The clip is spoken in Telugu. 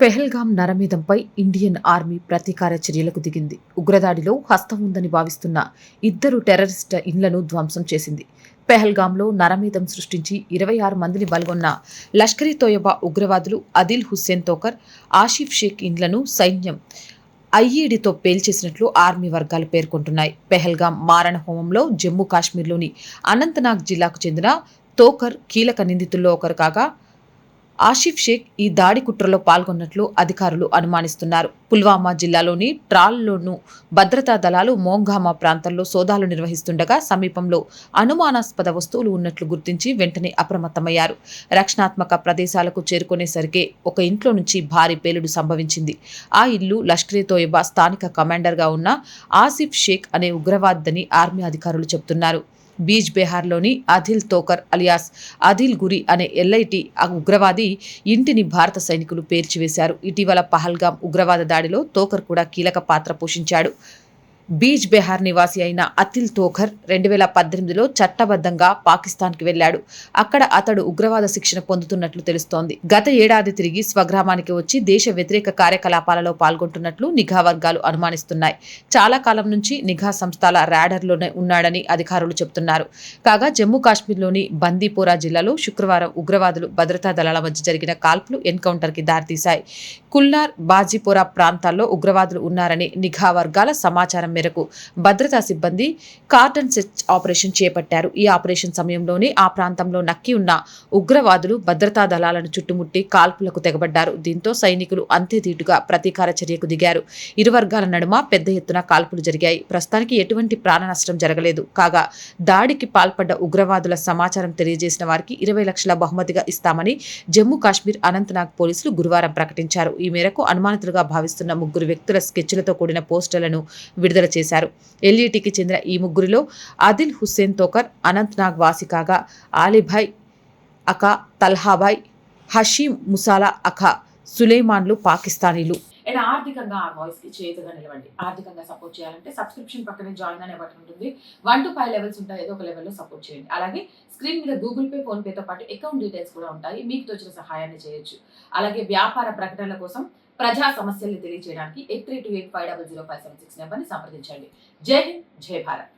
పెహల్గాం నరమేధంపై ఇండియన్ ఆర్మీ ప్రతీకార చర్యలకు దిగింది. ఉగ్రదాడిలో హస్తం ఉందని భావిస్తున్న ఇద్దరు టెర్రరిస్ట్ ఇండ్లను ధ్వంసం చేసింది. పెహల్గాంలో నరమేధం సృష్టించి ఇరవై ఆరు మందిని బలగొన్న లష్కరీ తోయబా ఉగ్రవాదులు అదిల్ హుస్సేన్ తోకర్ ఆషిఫ్ షేక్ ఇండ్లను సైన్యం ఐఈడితో పేల్చేసినట్లు ఆర్మీ వర్గాలు పేర్కొంటున్నాయి. పెహల్గాం మారణ హోమంలో జమ్మూ కాశ్మీర్లోని అనంతనాగ్ జిల్లాకు చెందిన తోకర్ కీలక నిందితుల్లో ఒకరు కాగా ఆషిఫ్ షేక్ ఈ దాడి కుట్రలో పాల్గొన్నట్లు అధికారులు అనుమానిస్తున్నారు. పుల్వామా జిల్లాలోని ట్రాల్లోనూ భద్రతా దళాలు మోంగామా ప్రాంతంలో సోదాలు నిర్వహిస్తుండగా సమీపంలో అనుమానాస్పద వస్తువులు ఉన్నట్లు గుర్తించి వెంటనే అప్రమత్తమయ్యారు. రక్షణాత్మక ప్రదేశాలకు చేరుకునేసరికి ఒక ఇంట్లో నుంచి భారీ పేలుడు సంభవించింది. ఆ ఇల్లు లష్కరే తోయబా స్థానిక కమాండర్గా ఉన్న ఆసిఫ్ షేక్ అనే ఉగ్రవాదని ఆర్మీ అధికారులు చెబుతున్నారు బీజ్ బెహార్లోని అధిల్ తోకర్ అలియాస్. అధిల్ గురి అనే ఎల్ఐటి ఆ ఉగ్రవాది ఇంటిని భారత సైనికులు పేర్చివేశారు ఇటీవల పహల్గాం ఉగ్రవాద దాడిలో తోకర్ కూడా కీలక పాత్ర పోషించాడు. బీజ్ బెహార్ నివాసి అయిన అతిల్ తోఖర్ రెండు వేల పద్దెనిమిదిలో చట్టబద్ధంగా పాకిస్తాన్కి వెళ్ళాడు అక్కడ అతడు ఉగ్రవాద శిక్షణ పొందుతున్నట్లు తెలుస్తోంది. గత ఏడాది తిరిగి స్వగ్రామానికి వచ్చి దేశ వ్యతిరేక కార్యకలాపాలలో పాల్గొంటున్నట్లు నిఘా వర్గాలు అనుమానిస్తున్నాయి. చాలా కాలం నుంచి నిఘా సంస్థల ర్యాడర్లోనే ఉన్నాడని అధికారులు చెబుతున్నారు. కాగా జమ్మూ కాశ్మీర్లోని బందీపోరా జిల్లాలో శుక్రవారం ఉగ్రవాదులు భద్రతా దళాల మధ్య జరిగిన కాల్పులు ఎన్కౌంటర్కి దారితీశాయి. కుల్నార్ బాజీపోరా ప్రాంతాల్లో ఉగ్రవాదులు ఉన్నారని నిఘా వర్గాల సమాచారం మేరకు భద్రతా సిబ్బంది కార్టన్ సెర్చ్ ఆపరేషన్ చేపట్టారు. ఈ ఆపరేషన్ సమయంలోనే ఆ ప్రాంతంలో నక్కి ఉన్న ఉగ్రవాదులు భద్రతా దళాలను చుట్టుముట్టి కాల్పులకు తెగబడ్డారు. దీంతో సైనికులు అంతేధీటుగా ప్రతీకార చర్యకు దిగారు. ఇరు వర్గాల నడుమ పెద్ద ఎత్తున కాల్పులు జరిగాయి. ప్రస్తుతానికి ఎటువంటి ప్రాణ నష్టం జరగలేదు. కాగా దాడికి పాల్పడ్డ ఉగ్రవాదుల సమాచారం తెలియజేసిన వారికి ఇరవై లక్షల బహుమతిగా ఇస్తామని జమ్మూ కాశ్మీర్ అనంతనాగ్ పోలీసులు గురువారం ప్రకటించారు. ఈ మేరకు అనుమానితులుగా భావిస్తున్న ముగ్గురు వ్యక్తుల స్కెచ్లతో కూడిన పోస్టర్లను విడుదల చేశారు. ఎల్ఈటికి చెందిన ఈ ముగ్గురిలో ఆదిల్ హుస్సేన్ తోకర్ అనంత్నాగ్ వాసి కాగా ఆలిభాయ్ అఖా తల్హాబాయ్ హషీం ముసాలా అఖా సులేమాన్లు పాకిస్తానీలు. అండ్ ఆర్థికంగా ఆ వాయిస్కి చేతుగా నిలవండి. ఆర్థికంగా సపోర్ట్ చేయాలంటే సబ్స్క్రిప్షన్ పక్కనే జాయిన్ అనే బటన్ ఉంటుంది. వన్ టు ఫైవ్ లెవెల్స్ ఉంటాయి. ఏదో ఒక లెవెల్లో సపోర్ట్ చేయండి. అలాగే స్క్రీన్ మీద గూగుల్ పే ఫోన్ పేతో పాటు అకౌంట్ డీటెయిల్స్ కూడా ఉంటాయి. మీకు తోచిన సహాయాన్ని చేయొచ్చు. అలాగే వ్యాపార ప్రకటనల కోసం ప్రజా సమస్యల్ని తెలియజేయడానికి eight three two eight five double zero five seven six నెంబర్ని సంప్రదించండి. జై హింద్ జై భారత్.